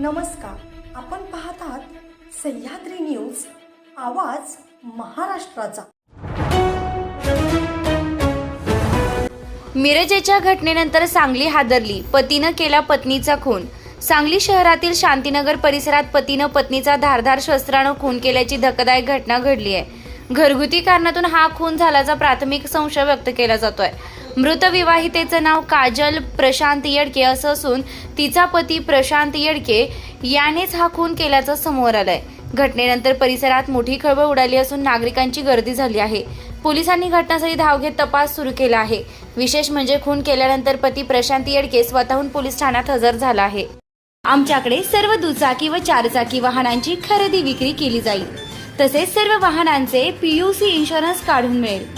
नमस्कार. आपण पाहत आहात सह्याद्री न्यूज आवाज महाराष्ट्राचा. मिरजेच्या घटनेनंतर सांगली हादरली. पतीनं केला पत्नीचा खून. सांगली शहरातील शांतीनगर परिसरात पतीनं पत्नीचा धारधार शस्त्रानं खून केल्याची धक्कादायक घटना घडली आहे. घरगुती कारणातून हा खून झाल्याचा प्राथमिक संशय व्यक्त केला जातोय. मृत विवाहितेचं नाव काजल प्रशांत येडके असं असून तिचा पती प्रशांत येडके यानेच हा खून केल्याचं समोर आलंय. घटनेनंतर परिसरात मोठी खळबळ उडाली असून नागरिकांची गर्दी झाली आहे. पोलिसांनी घटनास्थळी धाव घेत तपास सुरू केला आहे. विशेष म्हणजे खून केल्यानंतर पती प्रशांत येडके स्वतःहून पोलीस ठाण्यात हजर झाला आहे. आमच्याकडे सर्व दुचाकी व चारचाकी वाहनांची खरेदी विक्री केली जाईल. तसेच सर्व वाहनांचे पीयूसी इन्शुरन्स काढून मिळेल.